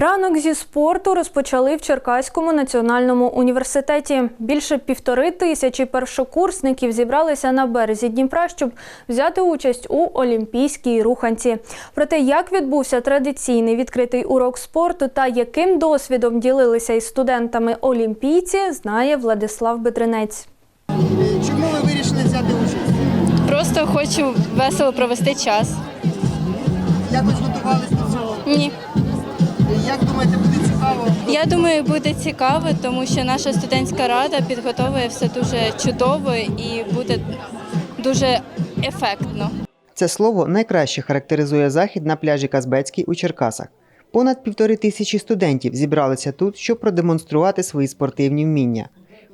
Ранок зі спорту розпочали в Черкаському національному університеті. Більше півтори тисячі першокурсників зібралися на березі Дніпра, щоб взяти участь у олімпійській руханці. Про те, як відбувся традиційний відкритий урок спорту та яким досвідом ділилися із студентами олімпійці, знає Владислав Бедренець. Чому ви вирішили взяти участь? Просто хочу весело провести час. Якось готувались до цього? Ні. Як думаєте, буде цікаво? Я думаю, буде цікаво, тому що наша студентська рада підготовує все дуже чудово і буде дуже ефектно. Це слово найкраще характеризує захід на пляжі Казбецький у Черкасах. Понад півтори тисячі студентів зібралися тут, щоб продемонструвати свої спортивні вміння.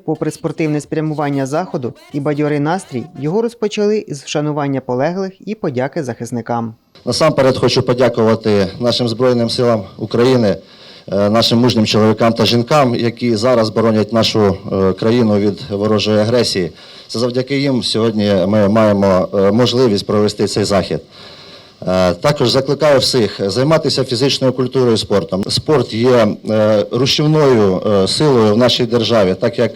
Попри спортивне спрямування заходу і бадьорий настрій, його розпочали із вшанування полеглих і подяки захисникам. Насамперед хочу подякувати нашим Збройним силам України, е, нашим мужнім чоловікам та жінкам, які зараз боронять нашу е, країну від ворожої агресії. Це завдяки їм сьогодні ми маємо е, можливість провести цей захід. Також закликаю всіх займатися фізичною культурою і спортом. Спорт є рушівною силою в нашій державі, так як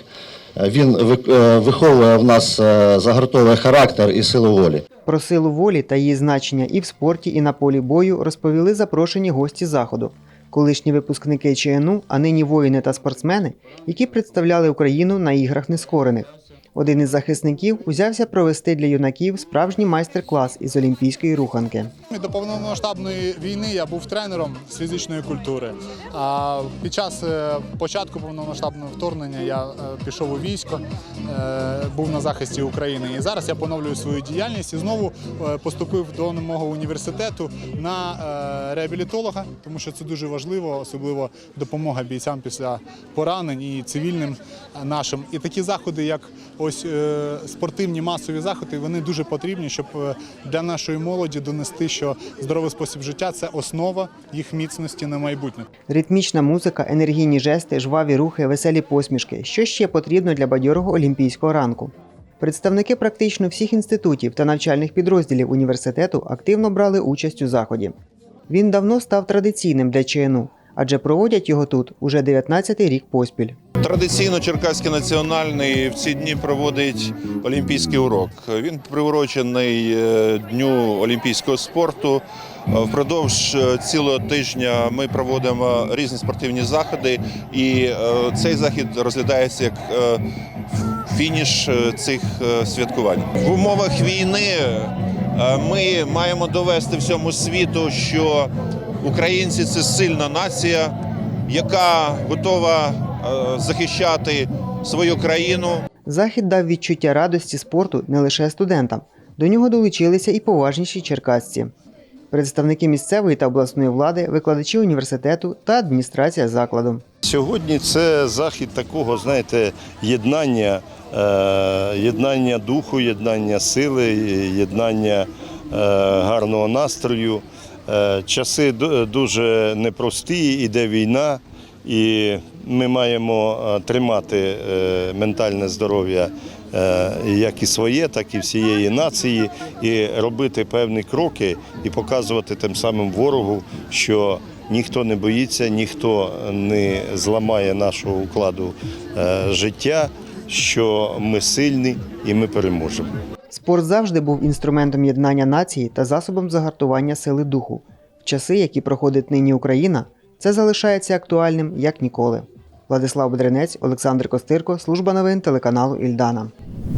він ви- е, виховує в нас загортовий загартовий характер і силу волі. Про силу волі та її значення і в спорті, і на полі бою розповіли запрошені гості заходу, колишні випускники ЧНУ, а нині воїни та спортсмени, які представляли Україну на іграх нескорених. Один із захисників узявся провести для юнаків справжній майстер-клас із олімпійської руханки. До повномасштабної війни я був тренером з фізичної культури. А під час е, початку повномасштабного вторгнення я е, пішов у військо, е, був на захисті України. І зараз я поновлюю свою діяльність і знову поступив до мого університету на реабілітолога, тому що це дуже важливо, особливо допомога бійцям після поранень і цивільним нашим. І такі заходи, як ось е, спортивні масові заходи, вони дуже потрібні, щоб е, для нашої молоді донести, що здоровий спосіб життя це основа їх міцності на майбутнє. Ритмічна музика, енергійні жести, жваві рухи, веселі посмішки. Що ще потрібно для бадьорого олімпійського ранку? Представники практично всіх інститутів та навчальних підрозділів університету активно брали участь у заході. Він давно став традиційним для ЧНУ, адже проводять його тут уже 19-й рік поспіль. Традиційно Черкаський національний в ці дні проводить олімпійський урок. Він приурочений е, дню олімпійського спорту. Впродовж е, цілого тижня ми проводимо різні спортивні заходи, і е, цей захід розглядається як фініш цих святкувань. В умовах війни ми маємо довести всьому світу, що українці це сильна нація, яка готова захищати свою країну. Захід дав відчуття радості спорту не лише студентам. До нього долучилися і поважніші черкасці. Представники місцевої та обласної влади, викладачі університету та адміністрація закладу. Сьогодні це захід такого, знаєте, єднання, е, єднання духу, єднання сили, єднання е, гарного настрою. Е, часи дуже непрості, іде війна, і ми маємо е, тримати е, ментальне здоров'я е, як і своє, так і всієї нації, і робити певні кроки і показувати тим самим ворогу, що ніхто не боїться, ніхто не зламає нашого укладу життя, що ми сильні і ми переможемо. Спорт завжди був інструментом єднання нації та засобом загартування сили духу. В часи, які проходить нині Україна, це залишається актуальним як ніколи. Владислав Бедренець, Олександр Костирко, служба новин телеканалу Ільдана.